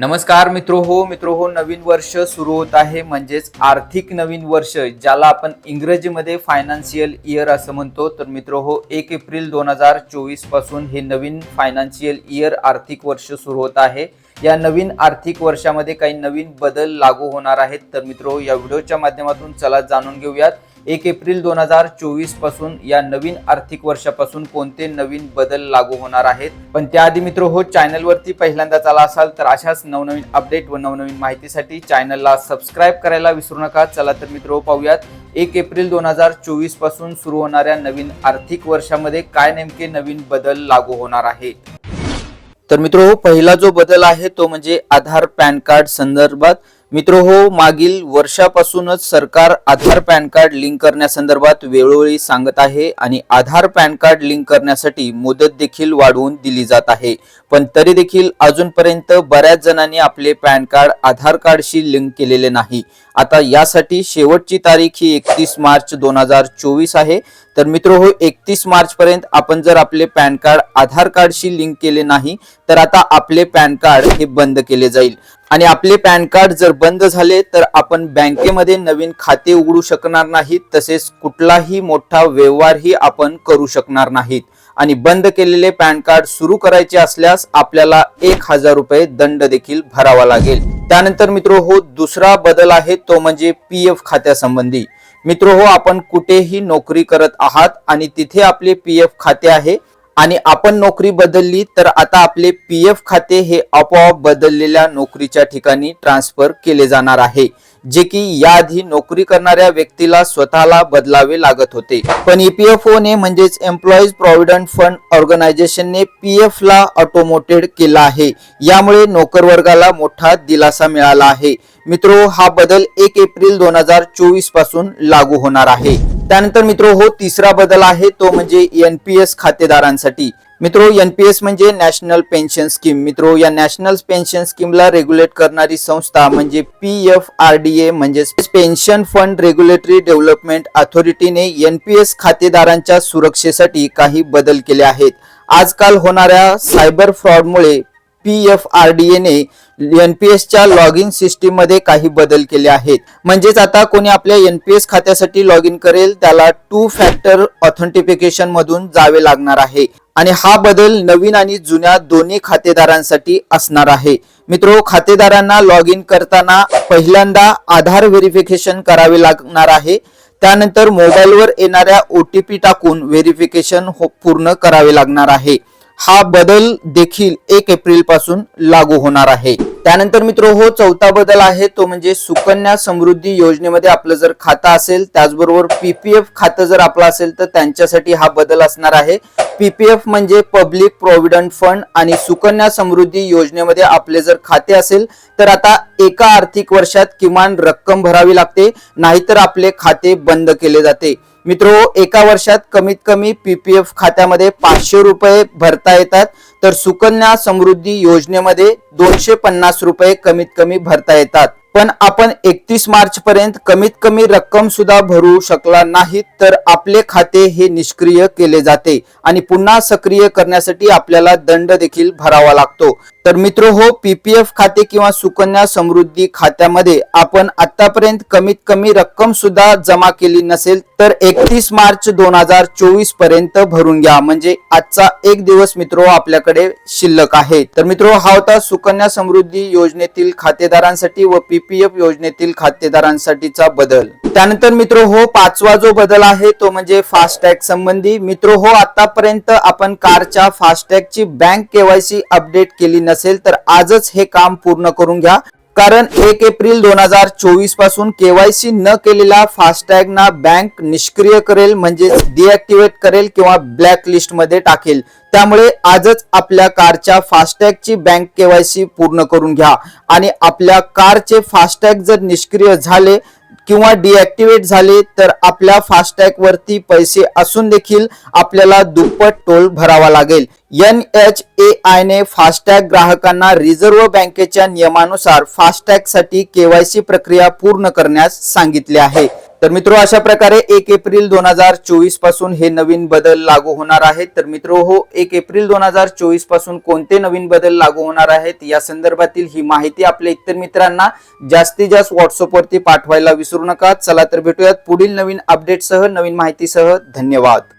नमस्कार मित्रो हो मित्रो हो नवीन वर्ष सुरू होत आहे. म्हणजेच आर्थिक नवीन वर्ष ज्याला आपण इंग्रजीमध्ये फायनान्शियल इयर असं म्हणतो. तर मित्रो हो एक एप्रिल दोन हजार चोवीसपासून हे नवीन फायनान्शियल इयर आर्थिक वर्ष सुरू होत आहे. या नवीन आर्थिक वर्षामध्ये काही नवीन बदल लागू होणार आहेत. तर मित्रो या व्हिडिओच्या माध्यमातून चला जाणून घेऊयात. एक एप्रिल दोन हजार चोवीसपासून या नवीन आर्थिक वर्षापासून कोणते नवीन बदल लागू होणार आहेत? पण त्याआधी मित्र हो चॅनलवरती पहिल्यांदाच आला असाल तर अशाच नवनवीन अपडेट व नवनवीन माहितीसाठी चॅनलला सबस्क्राईब करायला विसरू नका. चला तर मित्र पाहूयात. एक एप्रिल दोन हजार चोवीसपासून सुरू होणाऱ्या नवीन आर्थिक वर्षामध्ये काय नेमके नवीन बदल लागू होणार आहेत? तर मित्र हो पहिला जो बदल आहे तो म्हणजे आधार पॅन कार्ड संदर्भात. मित्र हो मागील वर्षापासूनच सरकार आधार पॅन कार्ड लिंक करण्यासंदर्भात वेळोवेळी सांगत आहे आणि आधार पॅन कार्ड लिंक करण्यासाठी मुदत देखील वाढवून दिली जात आहे. पण तरी देखील अजूनपर्यंत बऱ्याच जणांनी आपले पॅन कार्ड आधार कार्डशी लिंक केलेले नाही. आता यासाठी शेवटची तारीख ही एकतीस मार्च दोन हजार चोवीस आहे. तर मित्र हो एकतीस मार्च पर्यंत आपण जर आपले पॅन कार्ड आधार कार्डशी लिंक केले नाही तर आता आपले पॅन कार्ड हे बंद केले जाईल. आणि आपले पॅन कार्ड जर बंद झाले तर आपण बँकेमध्ये नवीन खाते उघडू शकणार नाहीत तसेच कुठलाही मोठा व्यवहारही आपण करू शकणार नाहीत. आणि बंद केलेले पॅन कार्ड सुरू करायचे असल्यास आपल्याला एक हजार रुपये दंड देखील भरावा लागेल. त्यानंतर मित्र हो दुसरा बदल आहे तो म्हणजे पी एफ खात्यासंबंधी. मित्र हो आपण कुठेही नोकरी करत आहात आणि तिथे आपले पी एफ खाते आहे आणि आपण नोकरी बदलली तर आता आपले पी एफ खाते हे आपोआप बदललेल्या नोकरीच्या ठिकाणी ट्रान्सफर केले जाणार आहे. जे की याआधी नोकरी करणाऱ्या व्यक्तीला स्वतःला बदलावे लागत होते. पण ईपीएफओ ने म्हणजेच एम्प्लॉईज प्रॉव्हिडंट फंड ऑर्गनायझेशनने पी एफ ला ऑटोमोटेड केला आहे. यामुळे नोकर वर्गाला मोठा दिलासा मिळाला आहे. मित्रो हा बदल एक एप्रिल दोन हजार चोवीसपासून लागू होणार आहे. त्यानंतर मित्रो हो तिसरा बदल आहे तो म्हणजे एन पी एस खातेदारांसाठी. मित्रो एनपीएस म्हणजे नॅशनल पेन्शन स्कीम मित्रो या नॅशनल पेन्शन स्कीमला रेग्युलेट करणारी संस्था म्हणजे P F R D A म्हणजे पेन्शन फंड रेग्युलेटरी डेव्हलपमेंट अथॉरिटीने एनपीएस खातेदारांच्या सुरक्षेसाठी काही बदल केले आहेत. आजकाल होणाऱ्या सायबर फ्रॉडमुळे पी एफ आर डी एने एनपीएसच्या लॉग इन सिस्टीममध्ये काही बदल केले आहेत. म्हणजेच आता कोणी आपल्या एनपीएस खात्यासाठी लॉग इन करेल त्याला टू फॅक्टर ऑथेंटिफिकेशन मधून जावे लागणार आहे. आणि हा बदल नवीन आणि जुन्या दोन्ही खातेदारांसाठी असणार आहे. मित्रो खातेदारांना लॉग इन करताना पहिल्यांदा आधार व्हेरिफिकेशन करावे लागणार आहे. त्यानंतर मोबाईलवर येणाऱ्या ओटीपी टाकून व्हेरिफिकेशन हो, पूर्ण करावे लागणार आहे. हा बदल देखील एक एप्रिलपासून लागू होणार आहे. त्यानंतर मित्र हो चौथा बदल आहे तो म्हणजे सुकन्या समृद्धी योजनेमध्ये आपलं जर खातं असेल त्याचबरोबर पीपीएफ खातं जर आपलं असेल तर त्यांच्यासाठी हा बदल असणार आहे. पीपीएफ म्हणजे पब्लिक प्रॉव्हिडंट फंड आणि सुकन्या समृद्धी योजनेमध्ये आपले जर खाते असेल तर आता एका आर्थिक वर्षात किमान रक्कम भरावी लागते नाहीतर आपले खाते बंद केले जाते. मित्रो एका वर्षात कमीत कमी पीपीएफ खात्यामध्ये पाचशे रुपये भरता येतात. तर सुकन्या समृद्धी योजनेमध्ये दोनशे पन्नास रुपये कमीत कमी भरता येतात. पण आपण एकतीस मार्च पर्यंत कमीत कमी रक्कम सुद्धा भरू शकला नाही तर आपले खाते हे निष्क्रिय केले जाते आणि पुन्हा सक्रिय करण्यासाठी आपल्याला दंड देखील भरावा लागतो. तर मित्र हो पीपीएफ खाते किंवा सुकन्या समृद्धी खात्यामध्ये आपण आतापर्यंत कमीत कमी रक्कम सुद्धा जमा केली नसेल तर एकतीस मार्च दोन हजार चोवीसपर्यंत भरून घ्या. म्हणजे आजचा एक दिवस मित्रो आपल्याकडे शिल्लक आहे. तर मित्रो हा होता सुकन्या समृद्धी योजनेतील खातेदारांसाठी व पीपीएफ योजनेतील खातेदारांसाठीचा बदल. त्यानंतर मित्र हो पाचवा जो बदल आहे तो म्हणजे फास्टॅग संबंधी. मित्र हो आतापर्यंत आपण कारच्या फास्टॅगची बँक केवायसी अपडेट केली नसेल तर आजच हे काम पूर्ण करून घ्या. कारण एक एप्रिल दोन हजार चोवीसपासून केवायसी न केलेला फास्टॅग ना बँक निष्क्रिय करेल म्हणजे डिॲक्टिवेट करेल किंवा ब्लॅक लिस्टमध्ये टाकेल. त्यामुळे आजच आपल्या कारच्या फास्टॅगची बँक केवायसी पूर्ण करून घ्या. आणि आपल्या कारचे फास्टॅग जर निष्क्रिय झाले किंवा डिॲक्टिवेट झाले तर आपल्या फास्टॅग वरती पैसे असून देखील आपल्याला दुप्पट टोल भरावा लागेल. एन एच ए आय ने फास्टॅग ग्राहकांना रिझर्व्ह बँकेच्या नियमानुसार फास्टॅगसाठी केवायसी प्रक्रिया पूर्ण करण्यास सांगितले आहे. तर मित्रो अशा प्रकारे एक एप्रिल दोन हजार चोवीसपासून हे नवीन बदल लागू होणार आहेत. तर मित्रो हो एक एप्रिल दोन हजार चोवीसपासून कोणते नवीन बदल लागू होणार आहेत या संदर्भातील ही माहिती आपल्या इतर मित्रांना जास्तीत जास्त व्हॉट्सअपवरती पाठवायला विसरू नका. चला तर भेटूयात पुढील नवीन अपडेटसह नवीन माहितीसह. धन्यवाद.